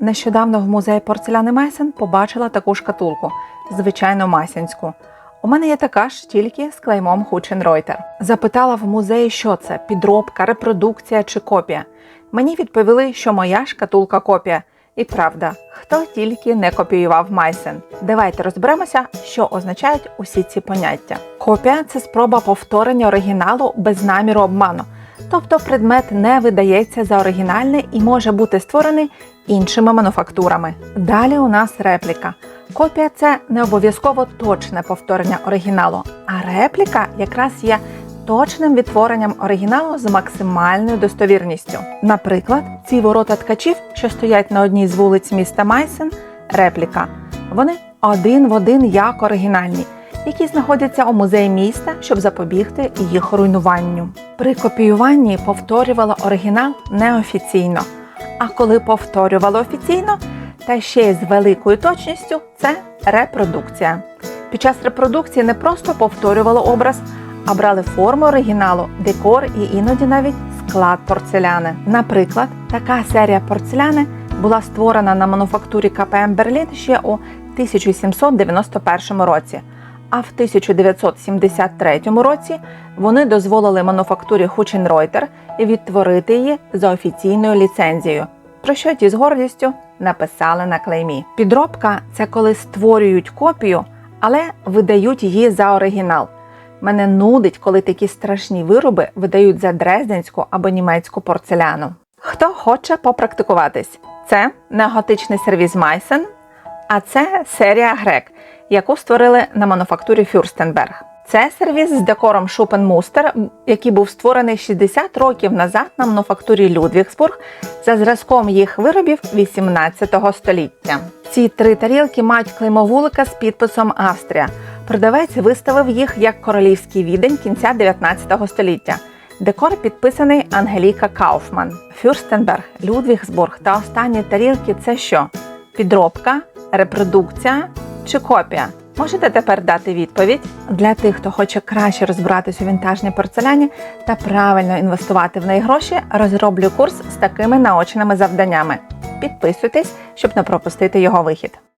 Нещодавно в музеї порцеляни Майсен побачила таку шкатулку, звичайно масянську. У мене є така ж тільки з клеймом Хученройтер. Запитала в музеї, що це підробка, репродукція чи копія. Мені відповіли, що моя шкатулка копія. І правда, хто тільки не копіював Майсен. Давайте розберемося, що означають усі ці поняття. Копія це спроба повторення оригіналу без наміру обману. Тобто предмет не видається за оригінальний і може бути створений іншими мануфактурами. Далі у нас репліка. Копія це не обов'язково точне повторення оригіналу, а репліка якраз є точним відтворенням оригіналу з максимальною достовірністю. Наприклад, ці ворота ткачів, що стоять на одній з вулиць міста Майсен, репліка. Вони один в один як оригінальні, які знаходяться у музеї міста, щоб запобігти їх руйнуванню. При копіюванні повторювала оригінал неофіційно. А коли повторювали офіційно, та ще й з великою точністю, це репродукція. Під час репродукції не просто повторювали образ, а брали форму оригіналу, декор і іноді навіть склад порцеляни. Наприклад, така серія порцеляни була створена на мануфактурі КПМ Берлін ще у 1791 році. А в 1973 році вони дозволили мануфактурі Хученройтер відтворити її за офіційною ліцензією, про що ті з гордістю написали на клеймі. Підробка це коли створюють копію, але видають її за оригінал. Мене нудить, коли такі страшні вироби видають за дрезденську або німецьку порцеляну. Хто хоче попрактикуватись? Це не готичний сервіс Майсен, а це серія Грек, яку створили на мануфактурі Фюрстенберг. Це сервіс з декором Шупенмустер, який був створений 60 років назад на мануфактурі Людвігсбург за зразком їх виробів 18 століття. Ці три тарілки мають клеймовулика з підписом Австрія. Продавець виставив їх як королівський відень кінця 19 століття. Декор підписаний Ангеліка Кауфман. Фюрстенберг, Людвігсбург та останні тарілки це що? Підробка, репродукція чи копія? Можете тепер дати відповідь для тих, хто хоче краще розбиратись у вінтажній порцеляні та правильно інвестувати в неї гроші. Розроблю курс з такими наочними завданнями. Підписуйтесь, щоб не пропустити його вихід.